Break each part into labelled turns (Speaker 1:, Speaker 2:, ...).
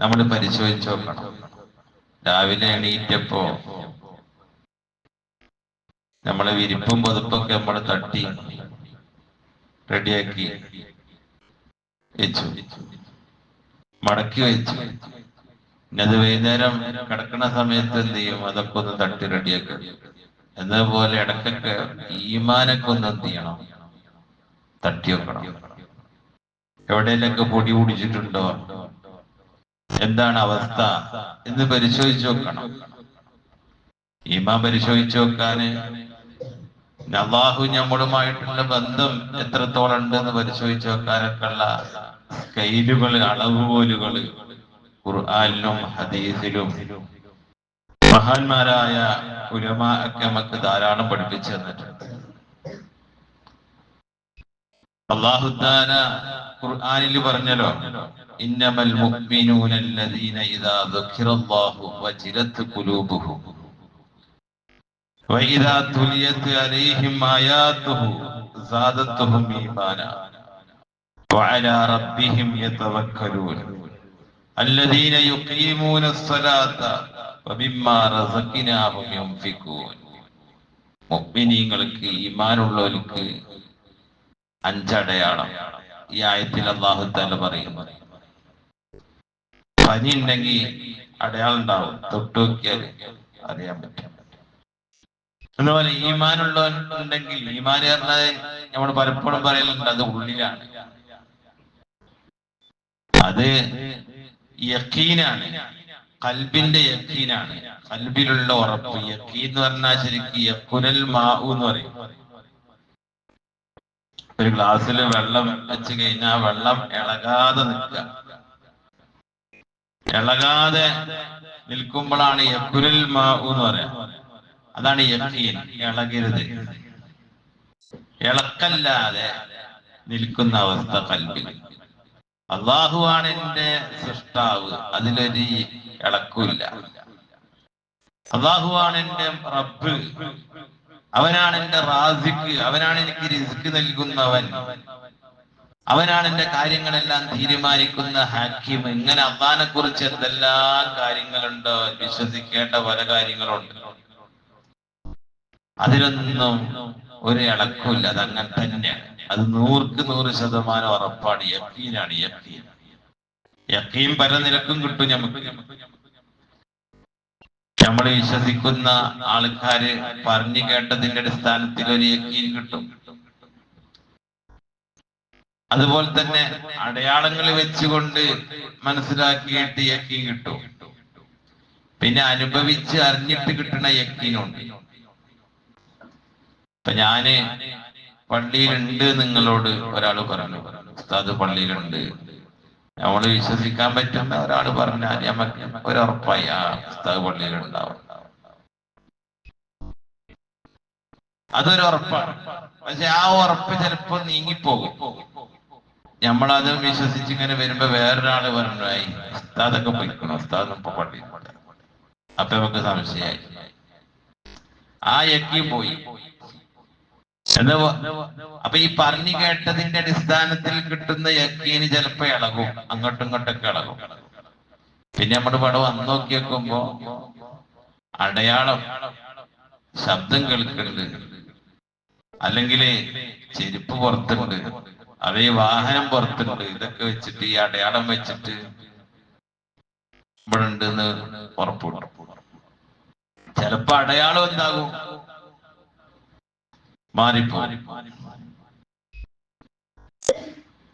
Speaker 1: നമ്മൾ പരിശോധിച്ച് നോക്കണം. രാവിലെ എണീറ്റപ്പോ നമ്മളെ വിരിപ്പും പതിപ്പൊക്കെ നമ്മൾ തട്ടി റെഡിയാക്കി വെച്ചു. മടക്കി വെച്ചു. അത് വൈകുന്നേരം കിടക്കുന്ന സമയത്ത് എന്ത് ചെയ്യും? അതൊക്കെ ഒന്ന് തട്ടി റെഡിയാക്കി എന്നതുപോലെ ഇടക്കൊക്കെ ഈമാനൊക്കെ ഒന്ന് എന്ത് ചെയ്യണം? തട്ടി വെക്കണം. എവിടെയെങ്കിലൊക്കെ പൊടി പിടിച്ചിട്ടുണ്ടോ എന്താണ് അവസ്ഥ എന്ന് പരിശോധിച്ചു നോക്കണം. ഇമാം പരിശോധിച്ചു നോക്കാന് അള്ളാഹു നമ്മളുമായിട്ടുള്ള ബന്ധം എത്രത്തോളം ഉണ്ടെന്ന് പരിശോധിച്ചു നോക്കാനൊക്കെയുള്ള സ്കെയിലുകൾ അളവുകോലുകൾ ഖുർആാനിലും ഹദീസിലും മഹാന്മാരായ ഉലമ ഒക്കെ നമുക്ക് ധാരാളം പഠിപ്പിച്ചു തന്നിട്ടുണ്ട്. അള്ളാഹുദാന ഖുർആാനിൽ പറഞ്ഞല്ലോ ഇന്നമൽ മുഅ്മിനൂന അല്ലദീന ഇദാ ദുഖിറല്ലാഹു വജിലത് ഖുലൂബുഹും وإذا تليت عليهم آياته زادتهم إيمانا وعلى ربهم يتوكلون الذين يقيمون الصلاة ومما رزقناهم ينفقون മുഅ്മിനീങ്ങൾക്ക് ഈമാനുള്ളവർക്ക് അഞ്ചടയാളം ഈ ആയത്തിൽ അള്ളാഹു താല പറയുന്നു പനി ഉണ്ടെങ്കിൽ അടയാളം ഉണ്ടാവും. തൊട്ട് നോക്കിയാൽ അറിയാൻ പറ്റും. അതുപോലെ ഈമാനുള്ളവനുണ്ടെങ്കിൽ ഈമാൻ പറഞ്ഞത് നമ്മൾ പലപ്പോഴും പറയലുണ്ട് അത് ഉള്ളിലാണ്. അത് യക്കീനാണ്. കൽബിന്റെ യക്കീനാണ്. കൽബിലുള്ള ഉറപ്പ്. യക്കീൻ എന്ന് പറഞ്ഞാൽ ശരിക്കും യക്കുനൽ മാവു എന്ന് പറയും. ഒരു ഗ്ലാസ്സിൽ വെള്ളം വെച്ച് കഴിഞ്ഞാൽ വെള്ളം ഇളകാതെ നിൽക്കുക. ഇളകാതെ നിൽക്കുമ്പോഴാണ് യക്കുരിൽ എന്ന് പറയാം. അതാണ് യക്കീൻ. ഇളകരുത്. ഇളക്കല്ലാതെ നിൽക്കുന്ന അവസ്ഥ കൽബിൽ. അള്ളാഹുവാണ് എന്റെ സൃഷ്ടാവ്. അതിലൊരു ഇളക്കില്ല അള്ളാഹുവാണ് എന്റെ റബ്ബ്. അവനാണ് എന്റെ റാസിക്ക്. അവനാണ് എനിക്ക് റിസ്ക് നൽകുന്നവൻ. അവനാണ് എന്റെ കാര്യങ്ങളെല്ലാം തീരുമാനിക്കുന്ന ഹാക്കിം. ഇങ്ങനെ അള്ളഹാനെ കുറിച്ച് എന്തെല്ലാം കാര്യങ്ങളുണ്ട്? വിശ്വസിക്കേണ്ട പല കാര്യങ്ങളുണ്ട്. അതിലൊന്നും ഒരു ഇളക്കില്ല അത് അങ്ങനെ തന്നെയാണ്. അത് നൂർക്ക് നൂറ് ശതമാനം ഉറപ്പാണ്. യക്കീനാണ് യക്കീൻ. യക്കീൻ പല നിരക്കും കിട്ടും നമുക്ക്. നമ്മൾ വിശ്വസിക്കുന്ന ആൾക്കാര് പറഞ്ഞു കേട്ടതിന്റെ അടിസ്ഥാനത്തിൽ ഒരു യക്കീൻ കിട്ടും. അതുപോലെ തന്നെ അടയാളങ്ങൾ വെച്ചുകൊണ്ട് മനസ്സിലാക്കിയിട്ട് യക്കി കിട്ടും. പിന്നെ അനുഭവിച്ച് അറിഞ്ഞിട്ട് കിട്ടുന്ന യക്കീനുണ്ട്. ഇപ്പൊ ഞാൻ പള്ളിയിലുണ്ട് നിങ്ങളോട് ഒരാൾ പറഞ്ഞു. ഉസ്താദ് പള്ളിയിലുണ്ട്. നമ്മൾ വിശ്വസിക്കാൻ പറ്റുന്ന ഒരാൾ പറഞ്ഞാൽ നമുക്ക് ഒരു ആ ഉസ്താദ് പള്ളിയിലുണ്ടാവും. അതൊരു ഉറപ്പാണ് പക്ഷെ ആ ഉറപ്പ് ചിലപ്പോ നീങ്ങിപ്പോകും. നമ്മളത് വിശ്വസിച്ച് ഇങ്ങനെ വരുമ്പോ വേറൊരാൾ പറഞ്ഞായി "ഐ, ഉസ്താദൊക്കെ പോയിക്കണം. ഉസ്താദ് ഇപ്പൊ പള്ളിയിൽ അപ്പൊ നമുക്ക് സംശയമായി. ആ യജ്ഞം പോയി. അപ്പൊ ഈ പറഞ്ഞു കേട്ടതിന്റെ അടിസ്ഥാനത്തിൽ കിട്ടുന്ന യജ്ഞന് ചിലപ്പോ ഇളകും. അങ്ങോട്ടും ഇങ്ങോട്ടൊക്കെ ഇളകും. പിന്നെ നമ്മുടെ പടം വന്ന് നോക്കി വെക്കുമ്പോ അടയാളം ശബ്ദം കേൾക്കുന്നുണ്ട് അല്ലെങ്കിൽ ചെരുപ്പ് പുറത്തുണ്ട്. അതേ വാഹനം പുറത്തുണ്ട്. ഇതൊക്കെ വെച്ചിട്ട് ഈ അടയാളം വെച്ചിട്ട് ഇവിടെ ഉണ്ടെന്ന് ഉറപ്പ് ചിലപ്പോ അടയാളം എന്താകും? മാറിപ്പോ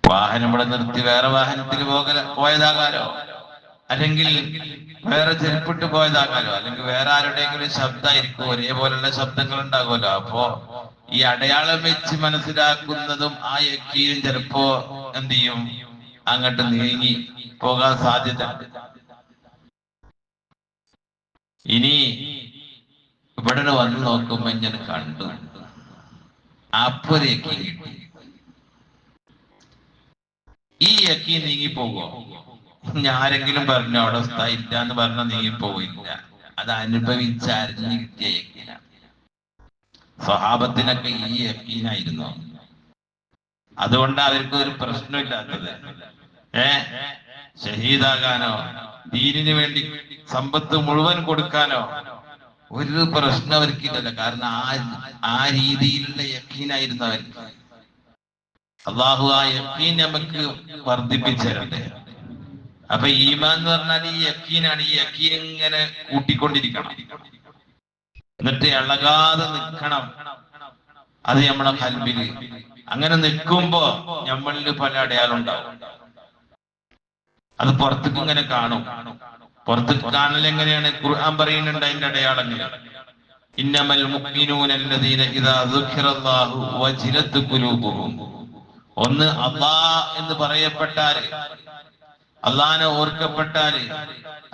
Speaker 1: വാഹനം ഇവിടെ നിർത്തി വേറെ വാഹനത്തിൽ പോകല പോയതാകാലോ? അല്ലെങ്കിൽ വേറെ ചെരുപ്പിട്ട് പോയതാകാലോ? അല്ലെങ്കിൽ വേറെ ആരുടെയെങ്കിലും ശബ്ദമായിരിക്കും ഒരേപോലുള്ള ശബ്ദങ്ങൾ ഉണ്ടാകുമല്ലോ അപ്പോ ഈ അടയാളം വെച്ച് മനസ്സിലാക്കുന്നതും ആ യക്കീനും ചിലപ്പോ എന്ത് ചെയ്യും? അങ്ങോട്ട് നീങ്ങി പോകാൻ സാധ്യത. ഇനി ഇവിടെ വന്ന് നോക്കുമ്പോ ഞാൻ കണ്ടു. അപ്പൊരു യക്കീൻ കിട്ടി. ഈ യക്കീൻ നീങ്ങിപ്പോകോ പറഞ്ഞു അവിടെ ഉസ്താദ് ഇല്ല എന്ന് പറഞ്ഞ നീങ്ങിപ്പോയില്ല അത് അനുഭവിച്ച് അറിഞ്ഞു കിട്ടിയ യക്കീനാണ്. സ്വഹാബത്തിനൊക്കെ ഈ യക്കീനായിരുന്നു. അതുകൊണ്ട് അവർക്ക് ഒരു പ്രശ്നമില്ലാത്തത്. ഏ? ഷഹീദാകാനോ ദീനിന് വേണ്ടി സമ്പത്ത് മുഴുവൻ കൊടുക്കാനോ ഒരു പ്രശ്നം അവർക്കില്ലല്ലോ. കാരണം ആ ആ രീതിയിലുള്ള യക്കീനായിരുന്നു അവർക്ക് അള്ളാഹു ആ യക്കീൻ നമുക്ക് വർദ്ധിപ്പിച്ചേരണ്ടേ അപ്പൊ ഈമാൻ എന്ന് പറഞ്ഞാൽ ഈ യക്കീനാണ്. ഈ യക്കീൻ ഇങ്ങനെ കൂട്ടിക്കൊണ്ടിരിക്കണം. എന്നിട്ട് ഇളകാതെ നിൽക്കണം. അത് നമ്മളെ കൽബിൽ. അങ്ങനെ നിൽക്കുമ്പോ നമ്മളിൽ പല അടയാളം ഉണ്ടാവും. അത് പുറത്തേക്ക് ഇങ്ങനെ കാണും. പുറത്തേക്ക് കാണൽ എങ്ങനെയാണ്? ഖുർആൻ പറയുന്നുണ്ട് അതിന്റെ അടയാളങ്ങൾ ഇന്നമൽ മുഅ്മിനൂന അല്ലദീന ഇദാ ദുഖിറല്ലാഹു ഒന്ന് അള്ളാ എന്ന് പറയപ്പെട്ടാൽ അള്ളാനെ ഓർക്കപ്പെട്ടാൽ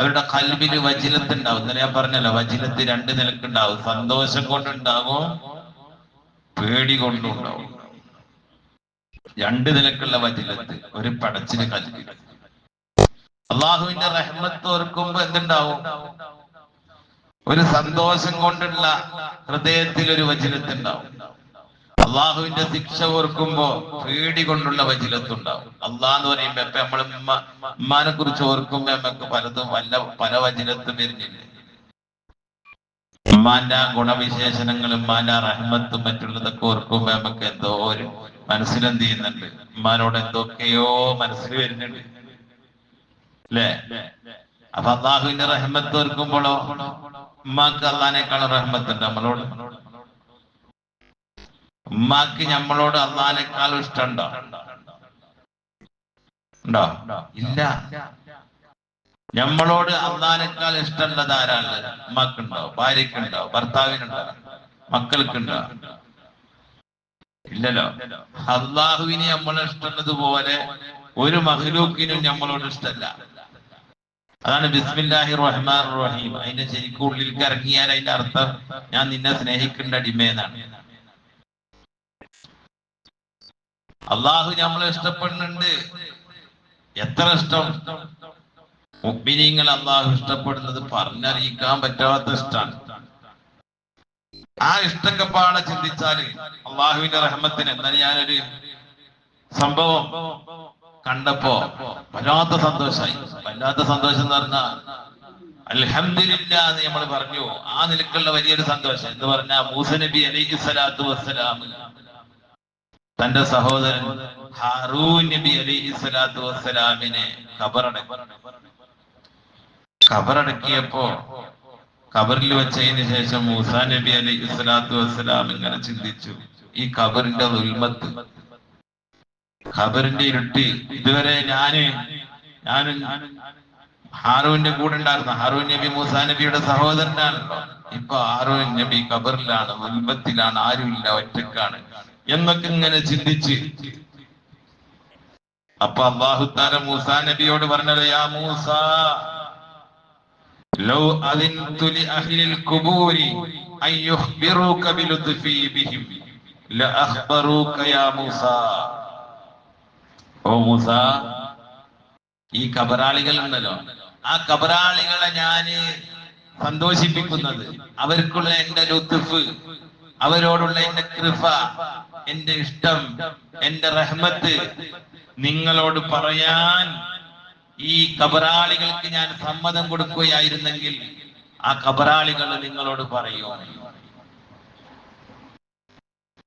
Speaker 1: അവരുടെ കൽവിന് വജിലത്ത് ഉണ്ടാവും ഇന്നലെ ഞാൻ പറഞ്ഞല്ലോ വജിലത്ത് രണ്ട് നിലക്കുണ്ടാവും. സന്തോഷം കൊണ്ടുണ്ടാവും പേടി കൊണ്ടും ഉണ്ടാവും രണ്ട് നിലക്കുള്ള വജിലത്ത് ഒരു പടച്ചിന് കൽവി അള്ളാഹുവിന്റെ റഹ്മത്ത് ഓർക്കുമ്പോ എന്തുണ്ടാവും? ഒരു സന്തോഷം കൊണ്ടുള്ള ഹൃദയത്തിൽ ഒരു വചനത്തിണ്ടാവും അള്ളാഹുവിന്റെ ശിക്ഷ ഓർക്കുമ്പോ പേടി കൊണ്ടുള്ള വജിലത്തുണ്ടാവും അള്ളാഹ് എന്ന് പറയുമ്പോ ഇപ്പൊ നമ്മൾ ഉമ്മാനെ കുറിച്ച് ഓർക്കുമ്പോ നമുക്ക് പലതും വല്ല പല വജിലത്തും വരുന്നില്ലേ? ഉമ്മാന്റെ ആ ഗുണവിശേഷണങ്ങളും ഉമ്മാന്റെ ആ റഹ്മത്തും മറ്റുള്ളതൊക്കെ ഓർക്കുമ്പോ നമുക്ക് എന്തോ ഒരു മനസ്സിലെന്ത് ചെയ്യുന്നുണ്ട്? ഉമ്മാനോട് എന്തൊക്കെയോ മനസ്സിൽ വരുന്നുണ്ട്. അല്ലേ അപ്പൊ അള്ളാഹുവിന്റെ റഹ്മത്ത് ഓർക്കുമ്പോഴോ ഉമ്മാക്ക് അള്ളഹാനേക്കാളും റഹ്മത്തുണ്ട് നമ്മളോട്. ഉമ്മാക്ക് നമ്മളോട് അള്ളാനേക്കാളും ഇഷ്ടമുണ്ടോ ഉണ്ടോ? ഇല്ല. നമ്മളോട് അള്ളാനേക്കാൾ ഇഷ്ടമുള്ളത് ആരാണ്? ഉമ്മാക്കുണ്ടോ? ഭാര്യക്കുണ്ടോ ഭർത്താവിനുണ്ടോ? മക്കൾക്കുണ്ടോ? ഇല്ലല്ലോ. അള്ളാഹുവിനെ നമ്മളെ ഇഷ്ടമുള്ളത് പോലെ ഒരു മഹ്ലൂക്കിനും നമ്മളോട് ഇഷ്ടമല്ല. അതാണ് ബിസ്മില്ലാഹി റഹ്മാൻ റഹീം. അതിന്റെ ശരിക്കും ഉള്ളിലേക്ക് ഇറങ്ങിയാൽ അതിന്റെ അർത്ഥം ഞാൻ നിന്നെ സ്നേഹിക്കേണ്ട അടിമേന്നാണ് അള്ളാഹു നമ്മളെ ഇഷ്ടപ്പെടുന്നുണ്ട്. എത്ര ഇഷ്ടം? മുഗ്മിനീങ്ങൾ അള്ളാഹു ഇഷ്ടപ്പെടുന്നത് പറഞ്ഞറിയിക്കാൻ പറ്റാത്ത ഇഷ്ടമാണ് ആ ഇഷ്ടമൊക്കെ പാടെ ചിന്തിച്ചാൽ അള്ളാഹുവിന്റെ റഹ്മത്തിന് എന്നാൽ ഞാനൊരു സംഭവം കണ്ടപ്പോ വല്ലാത്ത സന്തോഷമായി വല്ലാത്ത സന്തോഷം എന്ന് പറഞ്ഞാൽ അലഹമില്ല എന്ന് നമ്മൾ പറഞ്ഞു. ആ നിലക്കുള്ള വലിയൊരു സന്തോഷം. എന്ന് പറഞ്ഞാൽ മൂസ നബി സ്വലാത്തു വസ്സലാം തന്റെ സഹോദരൻ ഹാറൂൻ നബി അലി സ്വലാത്തു വസ്സലാമിനെ ഖബറടക്കി ഖബറടക്കിയപ്പോ ഖബറിൽ വെച്ചതിന് ശേഷം മൂസ നബി അലി സ്വലാത്തു വസ്സലാം ഇങ്ങനെ ചിന്തിച്ചു ഈ ഖബറിന്റെ ഉൽമത്ത് ഖബറിന്റെ ഇരുട്ടി ഇതുവരെ ഞാൻ ഞാൻ ഹാറൂന്റെ കൂടെ ഉണ്ടായിരുന്നു. ഹാറൂൻ നബി മൂസാ നബിയുടെ സഹോദരനാണ്. ഇപ്പൊ ഹാറൂൻ നബി ഖബറിലാണ് ഉൽമത്തിലാണ് ആരുമില്ല ഒറ്റക്കാണ്. എന്നൊക്കെ ഇങ്ങനെ ചിന്തിച്ച്. അപ്പൊ അള്ളാഹുത്താര മൂസാ നബിയോട് പറഞ്ഞത് യാ മൂസ ലൗ അദിൻതു മൂസ. ഓ മൂസ ഈ കബറാളികൾ ഉണ്ടല്ലോ. ആ കബറാളികളെ ഞാൻ സന്തോഷിപ്പിക്കുന്നത് അവർക്കുള്ള എന്റെ ലുത്തുഫ് അവരോടുള്ള എന്റെ കൃപ എന്റെ ഇഷ്ടം എന്റെ റഹ്മത്ത് നിങ്ങളോട് പറയാൻ ഈ കബറാളികൾക്ക് ഞാൻ സമ്മതം കൊടുക്കുകയായിരുന്നെങ്കിൽ ആ കബറാളികൾ നിങ്ങളോട് പറയൂ.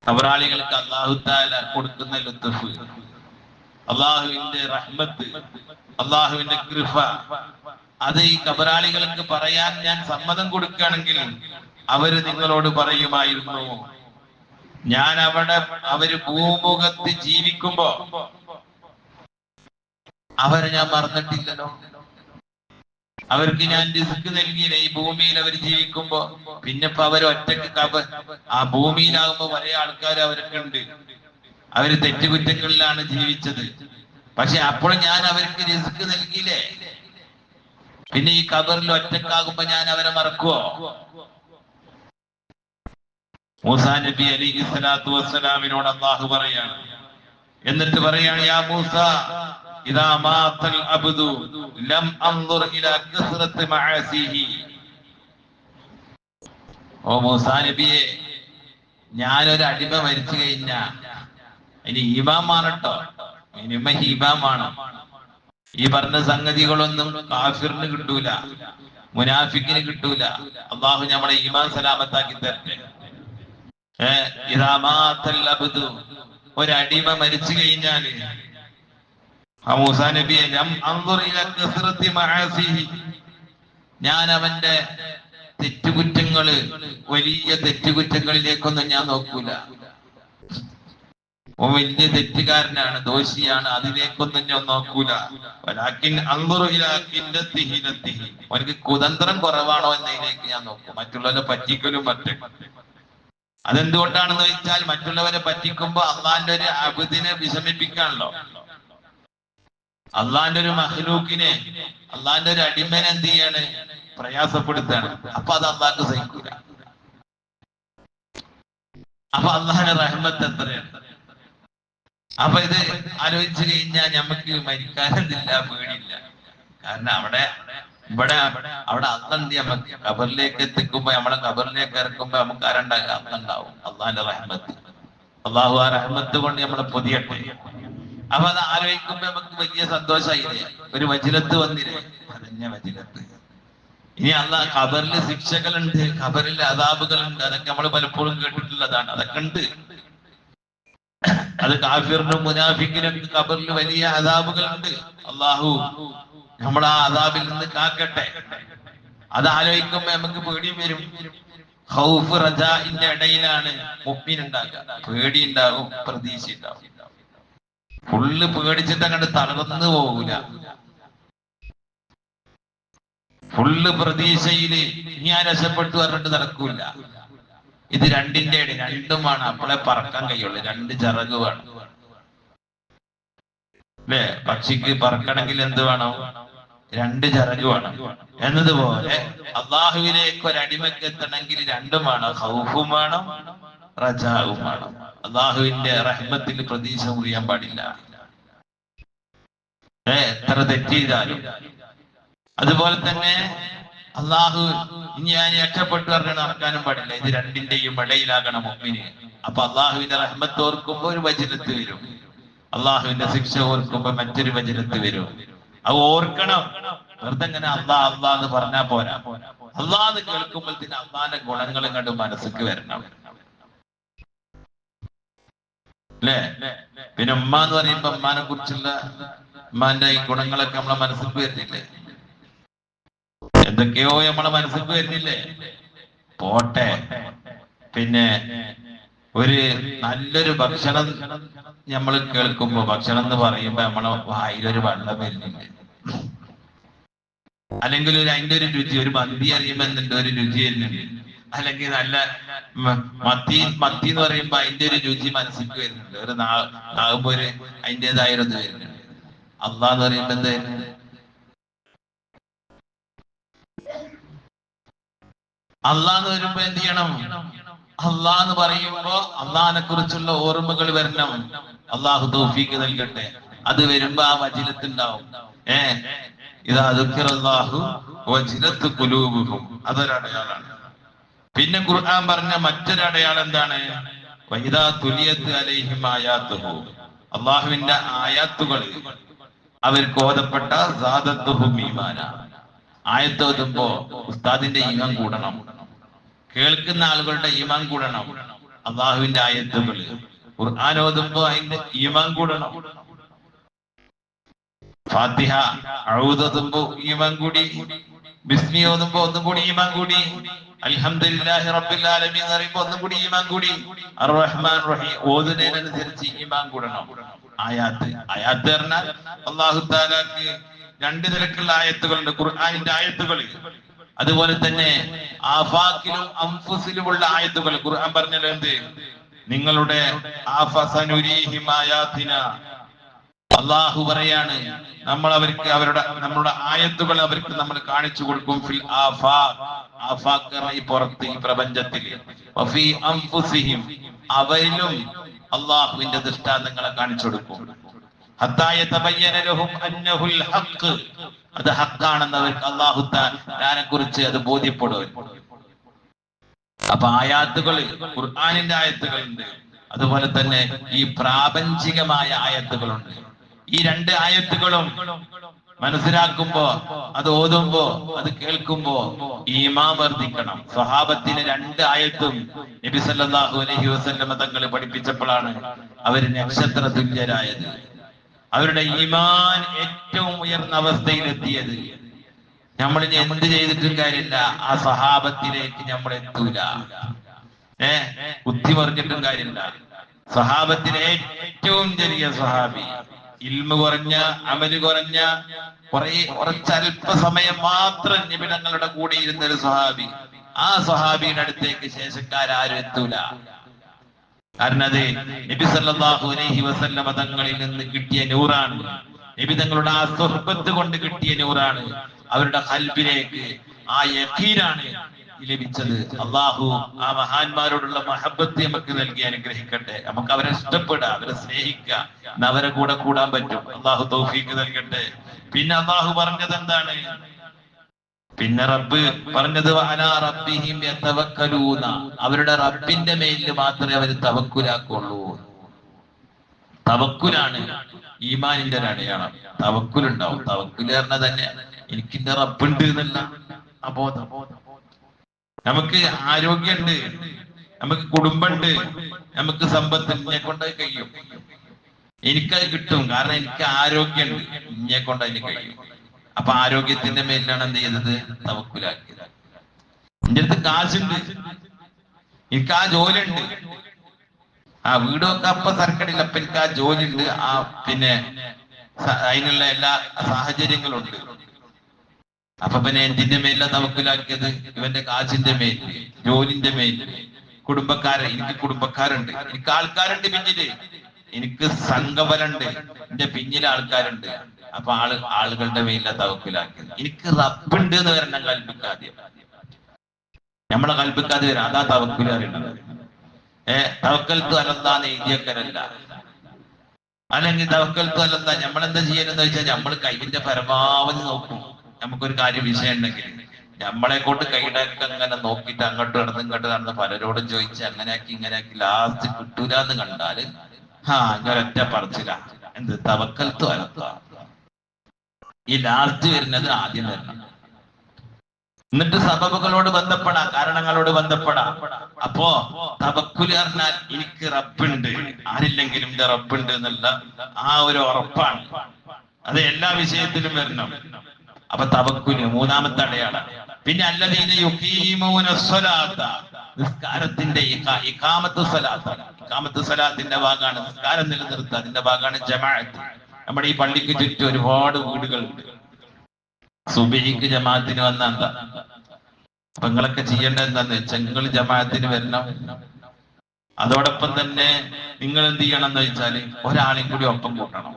Speaker 1: കബറാളികൾക്ക് അള്ളാഹുത്താല കൊടുക്കുന്ന ലുത്തഫ് അള്ളാഹുവിന്റെ റഹ്മത്ത് അള്ളാഹുവിന്റെ കൃപ അത് ഈ കബറാളികൾക്ക് പറയാൻ ഞാൻ സമ്മതം കൊടുക്കുകയാണെങ്കിൽ അവർ നിങ്ങളോട് പറയുമായിരുന്നു ഞാൻ അവിടെ അവർ ഭൂമുഖത്ത് ജീവിക്കുമ്പോ അവരെ ഞാൻ മറന്നിട്ടില്ലല്ലോ. അവർക്ക് ഞാൻ റിസ്ക് നൽകിയില്ല ഈ ഭൂമിയിൽ അവർ ജീവിക്കുമ്പോ. പിന്നെ ഇപ്പൊ അവർ ഒറ്റയ്ക്ക് കബ ആ ഭൂമിയിലാകുമ്പോ പല ആൾക്കാർ അവരൊക്കെ ഉണ്ട്. അവർ തെറ്റുകുറ്റങ്ങളിലാണ് ജീവിച്ചത്. പക്ഷെ അപ്പോൾ ഞാൻ അവർക്ക് റിസ്ക് നൽകിയില്ലേ? പിന്നെ ഈ കബറിൽ ഒറ്റക്കാകുമ്പോ ഞാൻ അവരെ മറക്കുവോ? മൂസാ നബി അലി സ്വലാത്തു വസ്സലാമിനോട് അള്ളാഹു പറയാണ്. എന്നിട്ട് പറയാണ് യാ മൂസ ഇദാ മാത്തൽ അബ്ദു ലം അൻദുർ ഇലാ കസ്റത്ത് മആസിഹി ഓ മൂസാ നബിയെ ഞാനൊരു അടിമ മരിച്ചു കഴിഞ്ഞ ഇനി ഇമാമാണ് കേട്ടോ ഇനിമ ഹീമാമാണ് ഈ പറഞ്ഞ സംഗതികളൊന്നും കാഫിറിന് കിട്ടൂല മുനാഫിക്കിന് കിട്ടൂല. അള്ളാഹു നമ്മളെ ഈമാൻ സലാമത്താക്കി തരട്ടെ ഏ, ഇദാ മാത്തൽ അബ്ദു, ഒരടിമ മരിച്ചു കഴിഞ്ഞാൽ. ഞാൻ അവന്റെ തെറ്റുകുറ്റങ്ങൾ വലിയ തെറ്റുകുറ്റങ്ങളിലേക്കൊന്നും ഞാൻ നോക്കൂല. വലിയ തെറ്റുകാരനാണ് ദോഷിയാണ് അതിലേക്കൊന്നും ഞാൻ നോക്കൂല. അവനക്ക് കുതന്ത്രം കുറവാണോ എന്നതിലേക്ക് ഞാൻ നോക്കും. മറ്റുള്ളവരെ പറ്റിക്കലും മറ്റും അതെന്തുകൊണ്ടാണെന്ന് വെച്ചാൽ മറ്റുള്ളവരെ പറ്റിക്കുമ്പോ അള്ളാന്റെ ഒരു അബുദിനെ വിഷമിപ്പിക്കാണല്ലോ. അള്ളാന്റെ ഒരു മഹ്ലൂക്കിനെ അള്ളാന്റെ ഒരു അടിമനെ എന്ത് ചെയ്യാണ്? പ്രയാസപ്പെടുത്താണ്. അപ്പൊ അത് അള്ളാഹ്ക്ക് സഹിക്കൂല. അപ്പൊ അള്ളാഹിന്റെ റഹ്മത്ത് എത്രയാണ്? അപ്പൊ ഇത് ആലോചിച്ചു കഴിഞ്ഞാൽ നമുക്ക് മരിക്കാനെന്തില്ല പേടിയില്ല. കാരണം അവിടെ ഇവിടെ അവിടെ അന്നെന്ത് ഖബറിലേക്ക് എത്തിക്കുമ്പോ നമ്മളെ കബറിലേക്ക് ഇറക്കുമ്പോ നമുക്ക് ആരണ്ട അന്നുണ്ടാവും അള്ളാഹിന്റെ റഹ്മത്ത്. അള്ളാഹു ആ റഹ്മത്ത് കൊണ്ട് നമ്മളെ പൊതിയട്ടെ. അപ്പൊ അത് ആലോചിക്കുമ്പോ നമുക്ക് വലിയ സന്തോഷമായില്ലേ? ഒരു വജിലത്ത് വന്നില്ലേ? അതന്നെ വജിലത്ത്. ഇനി അല്ല ഖബറിൽ ശിക്ഷകളുണ്ട് ഖബറിൽ അതാബുകളുണ്ട് അതൊക്കെ നമ്മൾ പലപ്പോഴും കേട്ടിട്ടുള്ളതാണ്. അതൊക്കെ ഉണ്ട്. അത് കാഫിറിനും മുനാഫിക്കിനും ഖബറിൽ വലിയ അതാബുകളുണ്ട് അള്ളാഹു നമ്മൾ ആദാബിൽ നിന്ന് കാക്കട്ടെ. അത് ആലോചിക്കുമ്പോ നമുക്ക് പേടിയും വരും. ഹൗഫ് റജാന്റെ ഇടയിലാണ് മുപ്പിൻ ഉണ്ടാകുക. പേടി ഉണ്ടാകും പ്രതീക്ഷ ഉണ്ടാവും ഫുള്ള് പേടിച്ചിട്ട് അങ്ങോട്ട് തളർന്നു പോകൂല. ഫുള്ള് പ്രതീക്ഷയിൽ ഞാൻ രക്ഷപ്പെട്ടു പറഞ്ഞിട്ട് നടക്കൂല. ഇത് രണ്ടിന്റെ ഇടയിൽ രണ്ടുമാണ് അപ്പോളെ പറക്കാൻ കഴിയുള്ളൂ. രണ്ട് ചിറക് വേണം. അല്ലേ? പക്ഷിക്ക് പറക്കണമെങ്കിൽ എന്ത് വേണം? രണ്ട് ചിറക് വേണം എന്നതുപോലെ അള്ളാഹുവിലേക്ക് ഒരു അടിമയ്ക്ക് എത്തണമെങ്കിൽ രണ്ടും വേണം ഹൗഫും വേണം റജാവും വേണം അള്ളാഹുവിന്റെ റഹ്മത്തിൽ പ്രതീക്ഷ മുറിയാൻ പാടില്ല. ഏ എത്ര തെറ്റ് ചെയ്താലും അതുപോലെ തന്നെ അള്ളാഹു ഇനി ഞാൻ രക്ഷപ്പെട്ടു പറഞ്ഞ് നടക്കാനും പാടില്ല. ഇത് രണ്ടിന്റെയും ഇടയിലാകണം മുമ്പിന് അപ്പൊ അള്ളാഹുവിന്റെ റഹ്മത്ത് ഓർക്കുമ്പോ ഒരു വചനത്ത് വരും. അള്ളാഹുവിന്റെ ശിക്ഷ ഓർക്കുമ്പോ മറ്റൊരു വചനത്ത് വരും. അത് ഓർക്കണം. വെറുതെ ഇങ്ങനെ അള്ളാ അള്ളാ എന്ന് പറഞ്ഞാ പോരാ. അള്ളാ എന്ന് കേൾക്കുമ്പോഴത്തേന് അള്ളാന്റെ ഗുണങ്ങളും കണ്ട് മനസ്സിക്ക് വരണം. അല്ലേ? പിന്നെ ഉമ്മ എന്ന് പറയുമ്പോ ഉമ്മാനെ കുറിച്ചുള്ള ഉമ്മാന്റെ ഈ ഗുണങ്ങളൊക്കെ നമ്മളെ മനസ്സിക്ക് വരുന്നില്ലേ? എന്തൊക്കെയോ നമ്മളെ മനസ്സിക്ക് വരുന്നില്ലേ? പോട്ടെ. പിന്നെ ഒരു നല്ലൊരു ഭക്ഷണം നമ്മൾ കേൾക്കുമ്പോ ഭക്ഷണം എന്ന് പറയുമ്പോ നമ്മളെ വായിലൊരു വെള്ളം വരുന്നുണ്ട്. അല്ലെങ്കിൽ ഒരു അതിന്റെ ഒരു രുചി ഒരു മന്തി അറിയുമ്പോ എന്തുണ്ട്? ഒരു രുചി വരുന്നുണ്ട്. അല്ലെങ്കിൽ നല്ല മത്തി മത്തി എന്ന് പറയുമ്പോ അതിന്റെ ഒരു രുചി മനസ്സിക്ക് വരുന്നുണ്ട്. ഒരു നാകുമ്പോ ഒരു അതിന്റെതായൊരു ഇത് വരുന്നുണ്ട്. അള്ളാന്ന് പറയുമ്പോ എന്ത് വരുന്നുണ്ട്? അള്ളാന്ന് വരുമ്പോ എന്ത് ചെയ്യണം? അള്ളാന്ന് പറയുമ്പോ അള്ളാഹിനെ കുറിച്ചുള്ള ഓർമ്മകൾ വരണം. അള്ളാഹു തൗഫീക്ക് നൽകട്ടെ. അത് വരുമ്പോ ആ വചനത്തുണ്ടാവും. ഏ? ഇതാ അള്ളാഹു വജിലത്ത് കുലൂബുഹും അതൊരടയാളാണ് പിന്നെ ഖുർആൻ പറഞ്ഞ മറ്റൊരു അടയാളം എന്താണ്? വൈദാ തുലിയത്ത് അലൈഹിം ആയാത്തുഹു. അള്ളാഹുവിന്റെ ആയാത്തുകൾ അവർക്ക് ഓതപ്പെട്ട സാദത്തുഹും ഈമാന ആയത്ത് ഓതുമ്പോ ഉസ്താദിന്റെ ഈമാൻ കൂടണം. കേൾക്കുന്ന ആളുകളുടെ ഈമാൻ കൂടണം. അള്ളാഹുവിന്റെ ആയത്തുകൾ. ഖുർആൻ ഓതുമ്പോ അതിന്റെ ഈമാൻ കൂടണം. ഫാത്തിഹ അഴുതുമ്പോ ഈമാൻ കൂടി. ബിസ്മി ഓതുമ്പോ ഒന്നും കൂടി ഈമാൻ കൂടി. അൽഹംദുലില്ലാഹി റബ്ബിൽ ആലമീൻ എന്ന് ഒന്നും കൂടി ഈമാൻ കൂടി. അർറഹ്മാൻ റഹീം ഓതുന്നതിനനുസരിച്ച് ഈമാൻ കൂടണം. ആയാത്ത്. ആയാത്ത് പറഞ്ഞാൽ അള്ളാഹു താലാക്ക് രണ്ട് നിരക്കുള്ള ആയത്തുകളുണ്ട്. ഖുർആനിന്റെ ആയത്തുകൾ. അതുപോലെ തന്നെ ആഫാക്കിലും അംഫുസിലുമുള്ള ആയത്തുകൾ ഖുർആൻ പറഞ്ഞല്ലോ എന്ത്? നിങ്ങളുടെ അള്ളാഹു പറയാണ് നമ്മൾ അവർക്ക് അവരുടെ നമ്മളുടെ ആയത്തുകൾ അവർക്ക് നമ്മൾ കാണിച്ചു കൊടുക്കും. ഫിൽ ഈ പുറത്ത് ഈ പ്രപഞ്ചത്തിൽ. അവരിലും അള്ളാഹുവിന്റെ ദൃഷ്ടാന്തങ്ങളെ കാണിച്ചു കൊടുക്കും. അത് ഹക്കാണെന്ന് അവർക്ക് അള്ളാഹുത്താനെ കുറിച്ച് അത് ബോധ്യപ്പെടും. അപ്പൊ ആയാത്തുകൾ ഖുർആാനിന്റെ ആയത്തുകളുണ്ട്. അതുപോലെ തന്നെ ഈ പ്രാപഞ്ചികമായ ആയത്തുകളുണ്ട്. ഈ രണ്ട് ആയത്തുകളും മനസ്സിലാക്കുമ്പോ അത് ഓതുമ്പോ അത് കേൾക്കുമ്പോ ഈമാ വർദ്ധിക്കണം. സ്വഹാബത്തിന് രണ്ട് ആയത്തും നബി സല്ലല്ലാഹു അലൈഹി വസല്ലമ തങ്ങൾ പഠിപ്പിച്ചപ്പോഴാണ് അവർ നക്ഷത്ര തുല്യരായത് അവരുടെ ഈമാൻ ഏറ്റവും ഉയർന്ന അവസ്ഥയിലെത്തിയത്. ഇനി എന്ത് ചെയ്തിട്ടും കാര്യമില്ല. ആ സഹാബത്തിലേക്ക് നമ്മൾ എത്തൂല. ഏ? ബുദ്ധി പറഞ്ഞിട്ടും കാര്യമില്ല. സഹാബത്തിലെ ഏറ്റവും ചെറിയ സഹാബി ഇൽമ കുറഞ്ഞ അമൽ കുറഞ്ഞ കുറെ കുറച്ചല്പ സമയം മാത്രം നിബിടങ്ങളുടെ കൂടെ ഇരുന്ന ഒരു സഹാബി. ആ സഹാബിയുടെ അടുത്തേക്ക് ശേഷക്കാരും എത്തൂല. കാരണം അത് നബി സല്ലല്ലാഹു അലൈഹി വസല്ലമ തങ്ങളിൽ നിന്ന് കിട്ടിയ നൂറാണ്. നബി തങ്ങളുടെ ആ സുഹബത്ത് കൊണ്ട് കിട്ടിയ നൂറാണ്. അവരുടെ ഹൽബിലേക്ക് ആ യഖീനാണ് ലഭിച്ചത്. അള്ളാഹു ആ മഹാന്മാരോടുള്ള മഹബത്ത് നമുക്ക് നൽകി അനുഗ്രഹിക്കട്ടെ. നമുക്ക് അവരെ ഇഷ്ടപ്പെടുക അവരെ സ്നേഹിക്കുക അവരെ കൂടെ കൂടാൻ പറ്റും. അള്ളാഹു തൗഫീക്ക് നൽകട്ടെ. പിന്നെ അള്ളാഹു പറഞ്ഞത് എന്താണ് പിന്നെ റബ്ബ് പറഞ്ഞത് അവരുടെ റബ്ബിന്റെ മേലിൽ മാത്രമേ അവർ തവക്കുലാക്കുള്ളൂ. തവക്കുലാണ് ഈമാനിന്റെ ഒരു അടയാളം. തവക്കുലുണ്ടാവും. തവക്കുൽ പറഞ്ഞ തന്നെ എനിക്കിന്റെ റബ്ബുണ്ട് എന്നല്ല അബോധം. നമുക്ക് ആരോഗ്യമുണ്ട് നമുക്ക് കുടുംബമുണ്ട് നമുക്ക് സമ്പത്ത് എന്നെ കൊണ്ട് കഴിയും. എനിക്കത് കിട്ടും. കാരണം എനിക്ക് ആരോഗ്യമുണ്ട് ഇന്നെ കൊണ്ട് അതിന് കഴിയും. അപ്പൊ ആരോഗ്യത്തിന്റെ മേലിലാണ് എന്ത് ചെയ്തത്? തവക്കുലാക്കിയത്. എന്റെ അടുത്ത് കാശുണ്ട്. എനിക്ക് ആ ജോലി ഉണ്ട് ആ വീടൊക്കെ അപ്പൊ സർക്കടില്ല അപ്പൊ എനിക്ക് ആ ജോലി ഉണ്ട് ആ പിന്നെ അതിനുള്ള എല്ലാ സാഹചര്യങ്ങളും ഉണ്ട് അപ്പൊ പിന്നെ എന്തിന്റെ മേലില തവക്കുലാക്കിയത്? ഇവന്റെ കാശിന്റെ മേൽ ജോലിന്റെ മേൽ. കുടുംബക്കാരൻ എനിക്ക് കുടുംബക്കാരുണ്ട്. എനിക്ക് ആൾക്കാരുണ്ട് പിന്നിൽ. എനിക്ക് സംഘബലുണ്ട് എന്റെ പിന്നിലെ ആൾക്കാരുണ്ട്. അപ്പൊ ആൾ ആളുകളുടെ മേലില തവക്കുലാക്കിയത് എനിക്ക് റബ്ബുണ്ട് എന്ന് വരണം കൽപ്പിക്കാതെ. നമ്മളെ കൽപ്പിക്കാതെ വരാം. അതാ തവക്കുല അറിയുന്നത് ഏ തവക്കൽത്തു അലന്താന്ന് എഴുതിയക്കരല്ല അല്ലെങ്കിൽ തവക്കൽത്തു അലന്ത നമ്മളെന്താ ചെയ്യണമെന്ന് വെച്ചാൽ നമ്മൾ കൈവിന്റെ പരമാവധി നോക്കും. നമുക്കൊരു കാര്യം വിഷയം ഉണ്ടെങ്കിൽ നമ്മളെ കൊണ്ട് കൈയിടൊക്കെ അങ്ങനെ നോക്കിയിട്ട് അങ്ങോട്ട് നടന്ന് ഇങ്ങോട്ട് നടന്ന് പലരോടും ചോദിച്ച് അങ്ങനെയാക്കി ഇങ്ങനെയാക്കി ലാസ്റ്റ് കിട്ടൂല എന്ന് കണ്ടാൽ ഞാൻ ഒറ്റ പറച്ചില്ല എന്ത്? തവക്കൽത്തു അലത്ത ഈ ലാസ്റ്റ് വരുന്നത് ആദ്യം വരണം. എന്നിട്ട് സബബുകളോട് ബന്ധപ്പെടാം കാരണങ്ങളോട് ബന്ധപ്പെടാം. അപ്പോ തവക്കുൽ പറഞ്ഞാൽ എനിക്ക് റബ്ബുണ്ട് ആരില്ലെങ്കിലും എന്റെ റബ്ബുണ്ട് എന്നുള്ള ആ ഒരു ഉറപ്പാണ്. അത് എല്ലാ വിഷയത്തിലും വരണം. അപ്പൊ തവക്കുൽ മൂന്നാമത്തെ അടയാളം. പിന്നെ അല്ലതീന നിസ്കാരത്തിന്റെ ഇഖാമത്ത് സ്വലാത്ത്. ഇഖാമത്ത് സ്വലാത്തിന്റെ ഭാഗമാണ് നിസ്കാരം നിലനിർത്തുക അതിന്റെ ഭാഗമാണ് ജമാഅത്ത്. നമ്മുടെ ഈ പള്ളിക്ക് ചുറ്റും ഒരുപാട് വീടുകൾ. സുബഹിക്ക് ജമാഅത്തിന് വന്ന എന്താ? അപ്പൊ ചെയ്യേണ്ട എന്താന്ന്? വെച്ചാൽ നിങ്ങൾ ജമാഅത്തിന് വരണം. അതോടൊപ്പം തന്നെ നിങ്ങൾ എന്ത് ചെയ്യണം എന്ന് വെച്ചാൽ ഒരാളെയും കൂടി ഒപ്പം കൂട്ടണം.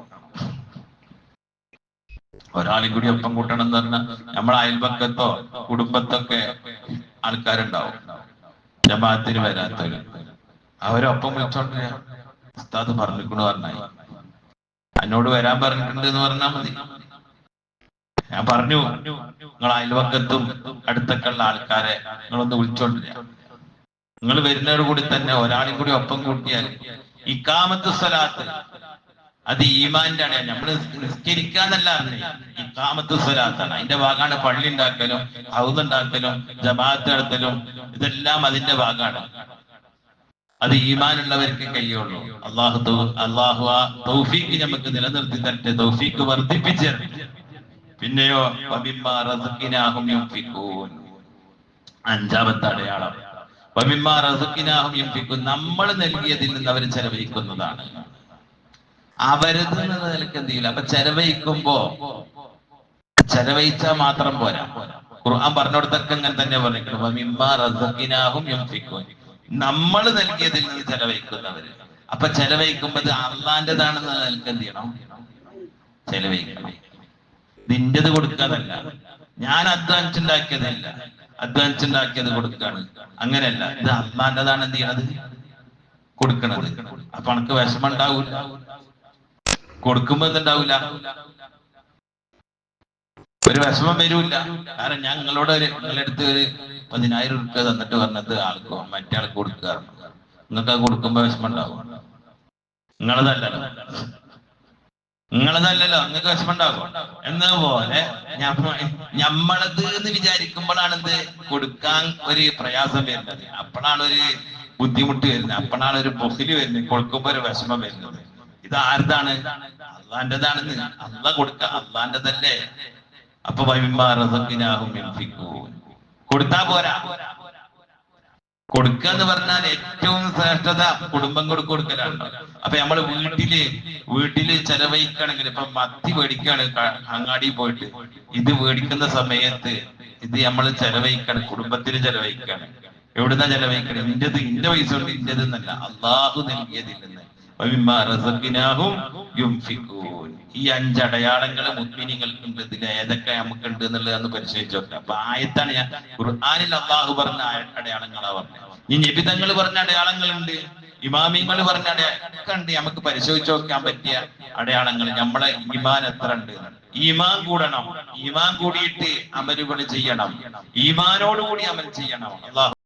Speaker 1: ഒരാളെയും കൂടി ഒപ്പം കൂട്ടണം എന്ന് പറഞ്ഞാൽ നമ്മളെ അയൽപക്കത്തോ കുടുംബത്തൊക്കെ ആൾക്കാരുണ്ടാവും. ജമാഅത്തിന് വരാത്തവര്. അവരൊപ്പം വെച്ചോണ്ട് ഉസ്താദ് പറഞ്ഞിക്കണു പറഞ്ഞായി. എന്നോട് വരാൻ പറഞ്ഞിട്ടുണ്ട് എന്ന് പറഞ്ഞാൽ മതി. ഞാൻ പറഞ്ഞു നിങ്ങൾ അയൽവക്കത്തും അടുത്തൊക്കെ ഉള്ള ആൾക്കാരെ നിങ്ങളൊന്ന് വിളിച്ചോണ്ടില്ല നിങ്ങൾ വരുന്നതോട് കൂടി തന്നെ ഒരാളും കൂടി ഒപ്പം കൂട്ടിയാൽ ഇക്കാമത്ത് സ്വലാത്ത് അത് ഈമാന്റെ ആണ് നമ്മൾ നിസ്കരിക്കാന്നല്ല അറിഞ്ഞേ ഇക്കാമത്ത് സ്വലാത്താണ്. അതിന്റെ ഭാഗമാണ് പള്ളി ഉണ്ടാക്കലും ഹൗസ് ഉണ്ടാക്കലും ജമാഅത്ത് നടത്തലും ഇതെല്ലാം അതിന്റെ ഭാഗമാണ്. അത് ഈമാനുള്ളവർക്ക് കഴിയുള്ളൂ. അള്ളാഹു അള്ളാഹു ആ തൗഫീക്ക് നമുക്ക് നിലനിർത്തി തരട്ടെ തൗഫീക്ക് വർദ്ധിപ്പിച്ച് പിന്നെയോ. അഞ്ചാമത്തെ അടയാളം. നമ്മൾ നൽകിയതിൽ നിന്ന് അവർ ചെലവഴിക്കുന്നതാണ്. അവരത് നിലയ്ക്ക് അപ്പൊ ചെലവഴിക്കുമ്പോ ചെലവഴിച്ചാൽ മാത്രം പോരാ. ഖുർആൻ പറഞ്ഞോടത്തൊക്കെ അങ്ങനെ തന്നെ പറഞ്ഞിട്ടുണ്ട്. നമ്മൾ നൽകിയതിൽ നിന്ന് ചെലവഴിക്കുന്നവര്. അപ്പൊ ചെലവഴിക്കുമ്പോ ഇത് നിനക്ക് എന്ത് ചെയ്യണം? ചെലവഴിക്കണം. നിന്റേത് കൊടുക്കാതല്ല. ഞാൻ അധ്വാനിച്ചുണ്ടാക്കിയതല്ല. അധ്വാനിച്ചുണ്ടാക്കിയത് കൊടുക്കാണ്. അങ്ങനെയല്ല. ഇത് അള്ളാന്റേതാണ് എന്ത് ചെയ്യണത്? കൊടുക്കണത്. അപ്പൊ അനക്ക് വിഷമം ഉണ്ടാവൂല. കൊടുക്കുമ്പോ എന്തുണ്ടാവൂല ഒരു വിഷമം വരൂല്ല. കാരണം ഞങ്ങളോട് ഒരു നിങ്ങളെടുത്ത് ഒരു പതിനായിരം റുപ്യ തന്നിട്ട് പറഞ്ഞത് ആൾക്കോ മറ്റേ ആൾക്ക് കൊടുക്കുക നിങ്ങൾക്ക് അത് കൊടുക്കുമ്പോ വിഷമം ഉണ്ടാവും നിങ്ങളതല്ലല്ലോ. നിങ്ങളതല്ലല്ലോ. നിങ്ങൾക്ക് വിഷമുണ്ടാകും എന്ന പോലെ ഞമ്മളത് എന്ന് വിചാരിക്കുമ്പോഴാണ് എന്ത്? കൊടുക്കാൻ ഒരു പ്രയാസം വരുന്നത്. അപ്പോഴാണ് ഒരു ബുദ്ധിമുട്ട് വരുന്നത്. അപ്പോഴാണ് ഒരു പൊഹിൽ വരുന്നത്. കൊടുക്കുമ്പോ ഒരു വിഷമം വരുന്നത്. ഇത് ആരുതാണ്? അള്ളാന്റെതാണെന്ന്. അള്ള കൊടുക്ക. അള്ളാന്റെതല്ലേ. അപ്പൊ കൊടുത്താ പോരാ. കൊടുക്കുക എന്ന് പറഞ്ഞാൽ ഏറ്റവും ശ്രേഷ്ഠത കുടുംബം കൊടുക്ക കൊടുക്കലാണ്. അപ്പൊ നമ്മൾ വീട്ടിൽ വീട്ടിൽ ചെലവഴിക്കുകയാണെങ്കിൽ ഇപ്പൊ മത്തി മേടിക്കാണ് അങ്ങാടി പോയിട്ട്. ഇത് മേടിക്കുന്ന സമയത്ത് ഇത് നമ്മൾ ചെലവഴിക്കാണ് കുടുംബത്തിന് ചെലവഴിക്കാണ്. എവിടുന്നാ ചെലവഴിക്കണം? നിന്റെ ഇന്റെ പൈസ കൊണ്ട് ഇന്റത് അള്ളാഹു നൽകിയതിൽ നിന്ന്. ഈ അഞ്ച് അടയാളങ്ങൾ മുസ്ലിങ്ങൾക്ക് ഇതിൽ ഏതൊക്കെ നമുക്കുണ്ട് എന്നുള്ളത് ഒന്ന് പരിശോധിച്ച് നോക്കാം. അപ്പൊ ആയത്താണ് ഞാൻ ഖുർആാനിൽ അള്ളാഹു പറഞ്ഞ അടയാളങ്ങളാ പറഞ്ഞത്. ഈ നിബിതങ്ങൾ പറഞ്ഞ അടയാളങ്ങളുണ്ട് ഇമാമിങ്ങൾ പറഞ്ഞ അടയാളൊക്കെ ഉണ്ട്. നമുക്ക് പരിശോധിച്ച് നോക്കാൻ പറ്റിയ അടയാളങ്ങൾ. നമ്മളെ ഇമാൻ എത്ര ഉണ്ട്? ഈമാൻ കൂടണം. ഈമാൻ കൂടിയിട്ട് അമലുകൾ ചെയ്യണം. ഈമാനോടുകൂടി അമൽ ചെയ്യണം. അള്ളാഹു